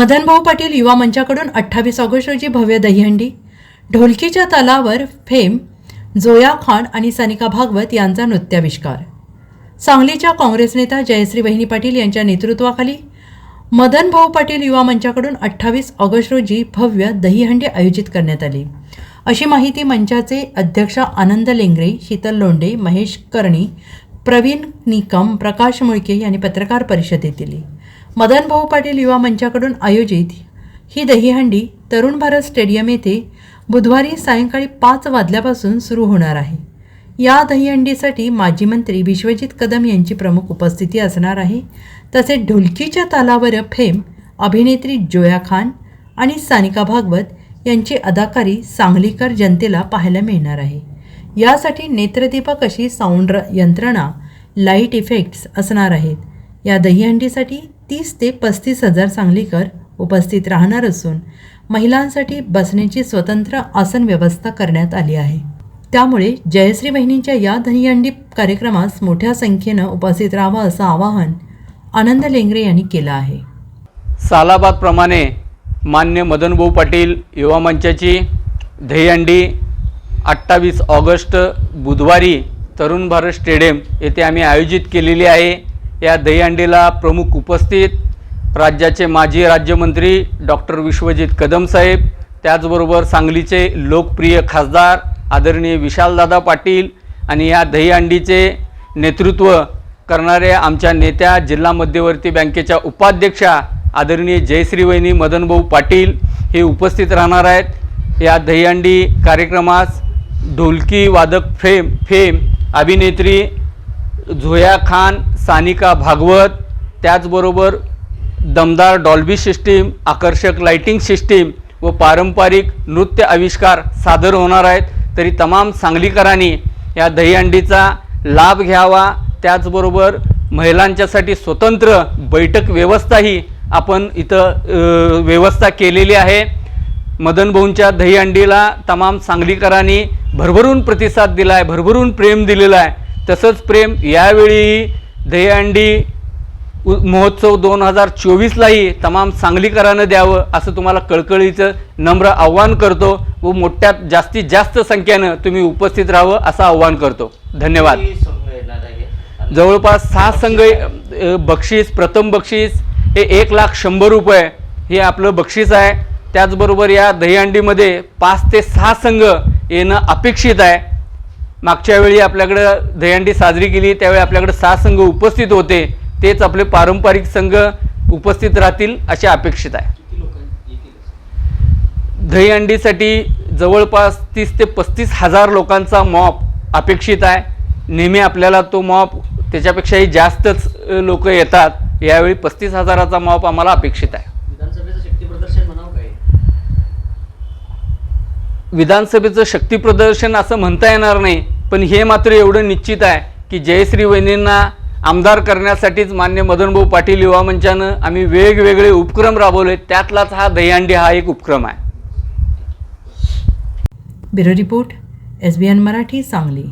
मदनभाऊ पाटील युवा मंचाकडून अठ्ठावीस ऑगस्ट रोजी भव्य दहीहंडी ढोलकीच्या तालावर फेम जोया खान आणि सनिका भागवत यांचा नृत्याविष्कार. सांगलीच्या काँग्रेस नेता जयश्री वहिनी पाटील यांच्या नेतृत्वाखाली मदन भाऊ पाटील युवा मंचाकडून अठ्ठावीस ऑगस्ट रोजी भव्य दहीहंडी आयोजित करण्यात आली. अशी माहिती मंचाचे अध्यक्ष आनंद लेंगरे शीतल लोंडे महेश कर्णी प्रवीण निकम प्रकाश मुळके यांनी पत्रकार परिषदेत दिली. मदन भाऊ पाटील युवा मंचाकडून आयोजित ही दहीहंडी तरुण भारत स्टेडियम येथे बुधवारी सायंकाळी पाच वाजल्यापासून सुरू होणार आहे. या दहीहंडीसाठी माजी मंत्री विश्वजित कदम यांची प्रमुख उपस्थिती असणार आहे. तसेच ढोलकीच्या तालावर फेम अभिनेत्री जोया खान आणि सानिका भागवत यांची अदाकारी सांगलीकर जनतेला पाहायला मिळणार आहे. यासाठी नेत्रदीपक अशी साऊंड र- यंत्रणा लाइट इफेक्ट्स असणार आहेत. या दहीहंडीसाठी तीस ते पस्तीस हजार सांगलीकर उपस्थित राहणार असून महिलांसाठी बसण्याची स्वतंत्र आसन व्यवस्था करण्यात आली आहे. त्यामुळे जयश्री बहिणींच्या या दहीहंडी कार्यक्रमास मोठ्या संख्येनं उपस्थित राहावं असं आवाहन आनंद लेंगरे यांनी केलं आहे. सालाबादप्रमाणे मान्य मदनभाऊ पाटील युवा मंचाची दहीहंडी अठ्ठावीस ऑगस्ट बुधवारी तरुण भारत स्टेडियम येथे आम्ही आयोजित केलेली आहे. या दहीहंडीला प्रमुख उपस्थित राज्याचे माजी राज्यमंत्री डॉक्टर विश्वजित कदम साहेब त्याचबरोबर सांगलीचे लोकप्रिय खासदार आदरणीय विशालदादा पाटील आणि या दहीहंडीचे नेतृत्व करणाऱ्या आमच्या नेत्या जिल्हा मध्यवर्ती बँकेच्या उपाध्यक्षा आदरणीय जयश्री वहिनी मदनभाऊ पाटील हे उपस्थित राहणार आहेत. या दहीहंडी कार्यक्रमास ढोलकी वादक फेम फेम अभिनेत्री झोया खान सानिका भागवत त्याचबरोबर दमदार डॉल्बी सिस्टीम आकर्षक लाइटिंग सिस्टीम व पारंपरिक नृत्य आविष्कार सादर होणार आहेत. तरी तमाम सांगलीकरांनी या दहीहंडीचा लाभ घ्यावा. त्याचबरोबर महिलांच्यासाठी स्वतंत्र बैठक व्यवस्थाही आपण इथं व्यवस्था केलेली आहे. मदन भाऊंच्या दहीहंडीला तमाम सांगलीकरांनी भरभरून प्रतिसाद दिला आहे भरभरून प्रेम दिलेलं आहे. तसंच प्रेम यावेळी दहीहंडी महोत्सव दोन हजार चोवीसलाही तमाम सांगलीकरानं द्यावं असं तुम्हाला कळकळीचं नम्र आव्हान करतो व मोठ्यात जास्तीत जास्त संख्येनं तुम्ही उपस्थित राहावं असं आव्हान करतो. धन्यवाद. जवळपास सहा संघ बक्षीस प्रथम बक्षीस हे एक लाख शंभर रुपये हे आपलं बक्षीस आहे. त्याचबरोबर या दहीहंडीमध्ये पाच ते सहा संघ येणं अपेक्षित आहे. मागच्या वेळी आपल्याकडं दहीहंडी साजरी केली त्यावेळी आपल्याकडे सहा संघ उपस्थित होते तेच आपले पारंपरिक संघ उपस्थित राहतील असे अपेक्षित आहे. दहीहंडीसाठी जवळपास तीस ते पस्तीस हजार लोकांचा मॉप अपेक्षित आहे. नेहमी आपल्याला तो मॉप त्याच्यापेक्षाही जास्तच लोक येतात. यावेळी पस्तीस हजाराचा मॉप आम्हाला अपेक्षित आहे. विधानसभेचं शक्तीप्रदर्शन असं म्हणता येणार नाही पण हे मात्र एवढं निश्चित आहे की जयश्री वहिनींना आमदार करण्यासाठीच मान्य मदनभाऊ पाटील युवा मंचानं आम्ही वेगवेगळे उपक्रम राबवले त्यातलाच हा दहीहंडी हा एक उपक्रम आहे. Bureau report S B N Marathi Sangli.